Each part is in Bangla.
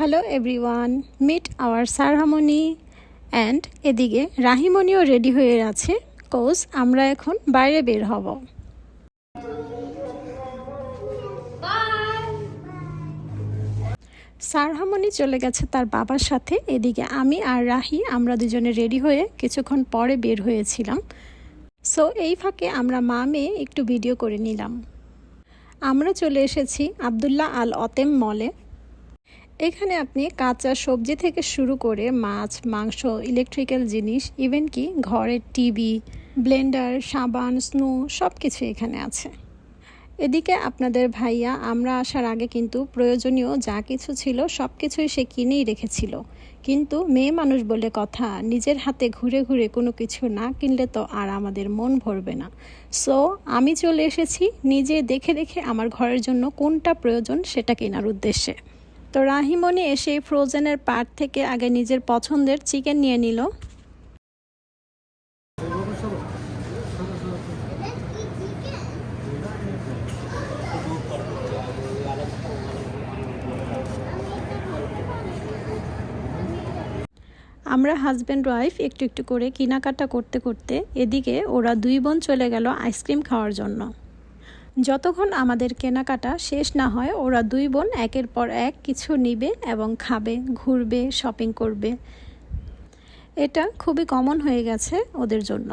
হ্যালো এভরিওয়ান মিট আওয়ার সারহামনি অ্যান্ড এদিকে রাহিমণিও রেডি হয়ে আছে। কোজ আমরা এখন বাইরে বের হব। সারহামনি চলে গেছে তার বাবার সাথে। এদিকে আমি আর রাহি, আমরা দুজনে রেডি হয়ে কিছুক্ষণ পরে বের হয়েছিলাম। সো এই ফাঁকে আমরা মা মেয়ে একটু ভিডিও করে নিলাম। আমরা চলে এসেছি আবদুল্লাহ আল অতেম মলে এখানে আপনি কাঁচা সবজি থেকে শুরু করে মাছ, মাংস ইলেকট্রিক্যাল জিনিস ইভেন কি ঘরের টিভি ব্লেন্ডার সাবান, স্নো সব কিছু এখানে আছে। এদিকে আপনাদের ভাইয়া, আমরা আসার আগে কিন্তু প্রয়োজনীয় যা কিছু ছিল সব কিছুই সে কিনেই রেখেছিল। কিন্তু মেয়ে মানুষ বলে কথা, নিজের হাতে ঘুরে ঘুরে কোনো কিছু না কিনলে তো আর আমাদের মন ভরবে না। সো আমি চলে এসেছি নিজে দেখে দেখে আমার ঘরের জন্য কোনটা প্রয়োজন সেটা কেনার উদ্দেশ্যে। তো রাহিমণি এসে ফ্রোজেনের পার্ট থেকে আগে নিজের পছন্দের চিকেন নিয়ে নিল। আমরা হাজব্যান্ড ওয়াইফ একটু একটু করে কেনাকাটা করতে করতে এদিকে ওরা দুই বোন চলে গেল আইসক্রিম খাওয়ার জন্য। যতক্ষণ আমাদের কেনাকাটা শেষ না হয়, ওরা দুই বোন একের পর এক কিছু নিবে এবং খাবে, ঘুরবে শপিং করবে। এটা খুবই কমন হয়ে গেছে ওদের জন্য।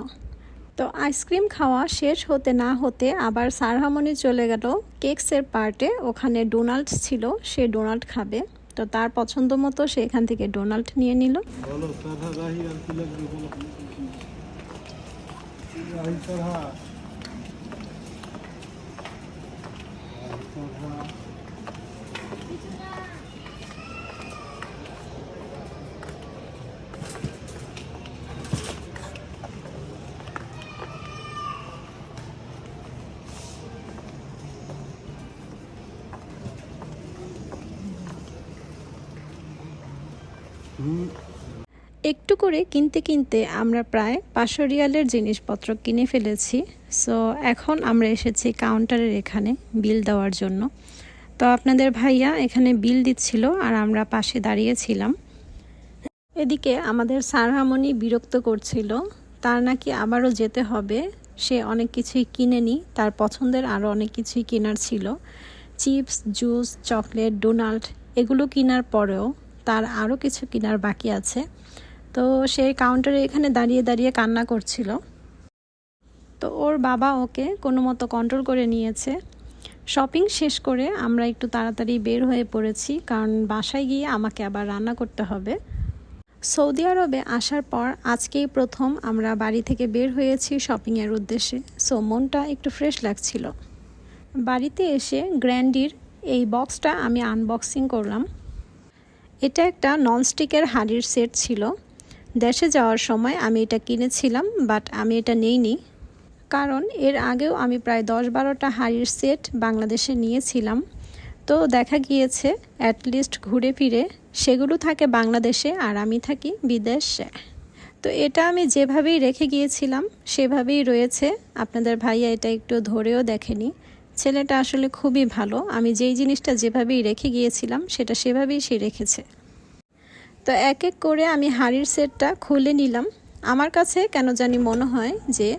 তো আইসক্রিম খাওয়া শেষ হতে না হতে আবার সারহামনি চলে গেল কেকসের পার্টে। ওখানে ডোনাল্ড ছিল, সে ডোনাল্ড খাবে। তো তার পছন্দ মতো সে এখান থেকে ডোনাল্ড নিয়ে নিল। Mm-hmm. একটু করে কিনতে কিনতে আমরা প্রায় পাঁচশো রিয়ালের জিনিসপত্র কিনে ফেলেছি। সো এখন আমরা এসেছি কাউন্টারের এখানে বিল দেওয়ার জন্য। তো আপনাদের ভাইয়া এখানে বিল দিচ্ছিল আর আমরা পাশে দাঁড়িয়েছিলাম। এদিকে আমাদের সারহামনি বিরক্ত করছিল। তার নাকি আবারও যেতে হবে। সে অনেক কিছুই কিনেনি। তার পছন্দের আরও অনেক কিছুই কেনার ছিল। চিপস, জুস, চকলেট, ডোনাল্ড এগুলো কেনার পরেও তার আরও কিছু কেনার বাকি আছে। তো সেই কাউন্টারে এখানে দাঁড়িয়ে দাঁড়িয়ে কান্না করছিল। তো ওর বাবা ওকে কোনো মতো কন্ট্রোল করে নিয়েছে। শপিং শেষ করে আমরা একটু তাড়াতাড়ি বের হয়ে পড়েছি, কারণ বাসায় গিয়ে আমাকে আবার রান্না করতে হবে। সৌদি আরবে আসার পর আজকেই প্রথম আমরা বাড়ি থেকে বের হয়েছি শপিংয়ের উদ্দেশ্যে। সো মনটা একটু ফ্রেশ লাগছিল। বাড়িতে এসে গ্র্যান্ডির এই বক্সটা আমি আনবক্সিং করলাম। এটা একটা ননস্টিকের হাঁড়ির সেট ছিল। দেশে যাওয়ার সময় আমি এটা কিনেছিলাম বাট আমি এটা নেইনি। কারণ এর আগেও আমি প্রায় দশ বারোটা হাঁড়ির সেট বাংলাদেশে নিয়েছিলাম। তো দেখা গিয়েছে অ্যাটলিস্ট ঘুরে ফিরে সেগুলো থাকে বাংলাদেশে আর আমি থাকি বিদেশে। তো এটা আমি যেভাবেই রেখে গিয়েছিলাম, সেভাবেই রয়েছে। আপনাদের ভাইয়া এটা একটু ধরেও দেখেনি। ছেলেটা আসলে খুবই ভালো। আমি যেই জিনিসটা যেভাবেই রেখে গিয়েছিলাম, সেটা সেভাবেই সে রেখেছে। তো এক এক করে আমি হাঁড়ির সেটটা খুলে নিলাম। আমার কাছে কেন জানি মনে হয় যে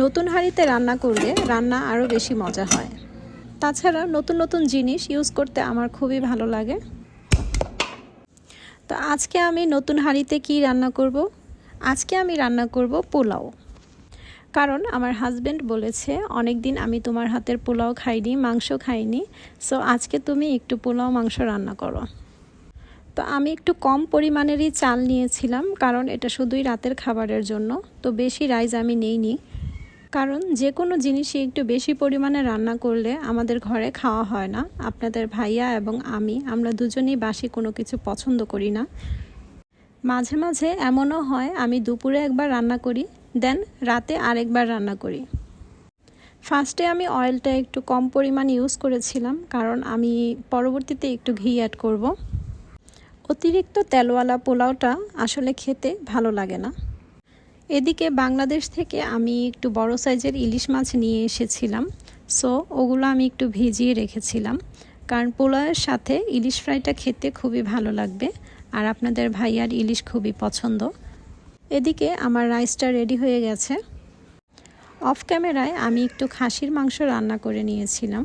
নতুন হাঁড়িতে রান্না করলে রান্না আরও বেশি মজা হয়। তাছাড়া নতুন নতুন জিনিস ইউজ করতে আমার খুবই ভালো লাগে। তো আজকে আমি নতুন হাঁড়িতে কি রান্না করব? আজকে আমি রান্না করব পোলাও। কারণ আমার হাজব্যান্ড বলেছে অনেক দিন আমি তোমার হাতের পোলাও খাইনি, মাংস খাইনি। সো আজকে তুমি একটু পোলাও, মাংস রান্না করো। তো আমি একটু কম পরিমাণেরই চাল নিয়েছিলাম, কারণ এটা শুধুই রাতের খাবারের জন্য। তো বেশি রাইস আমি নেইনি, কারণ যে কোনো জিনিসই একটু বেশি পরিমাণে রান্না করলে আমাদের ঘরে খাওয়া হয় না। আপনাদের ভাইয়া এবং আমি, আমরা দুজনেই বাসি কোনো কিছু পছন্দ করি না। মাঝে মাঝে এমনও হয়, আমি দুপুরে একবার রান্না করি, দেন রাতে আরেকবার রান্না করি। ফার্স্টে আমি অয়েলটা একটু কম পরিমাণ ইউজ করেছিলাম, কারণ আমি পরবর্তীতে একটু ঘি অ্যাড করব। অতিরিক্ত তেলওয়ালা পোলাওটা আসলে খেতে ভালো লাগে না। এদিকে বাংলাদেশ থেকে আমি একটু বড় সাইজের ইলিশ মাছ নিয়ে এসেছিলাম। সো, ওগুলো আমি একটু ভিজিয়ে রেখেছিলাম। কারণ পোলাওয়ের সাথে ইলিশ ফ্রাইটা খেতে খুবই ভালো লাগবে। আর আপনাদের ভাইয়ার ইলিশ খুবই পছন্দ। এদিকে আমার রাইসটা রেডি হয়ে গেছে। অফ ক্যামেরায় আমি একটু খাসির মাংস রান্না করে নিয়েছিলাম।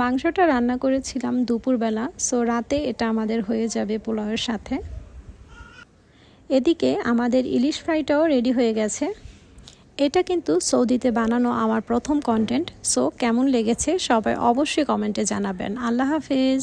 মাংসটা রান্না করেছিলাম দুপুরবেলা সো রাতে এটা আমাদের হয়ে যাবে পোলাওয়ের সাথে। এদিকে আমাদের ইলিশ ফ্রাইটাও রেডি হয়ে গেছে। এটা কিন্তু সৌদিতে বানানো আমার প্রথম কন্টেন্ট সো কেমন লেগেছে সবাই অবশ্যই কমেন্টে জানাবেন। আল্লাহ হাফেজ।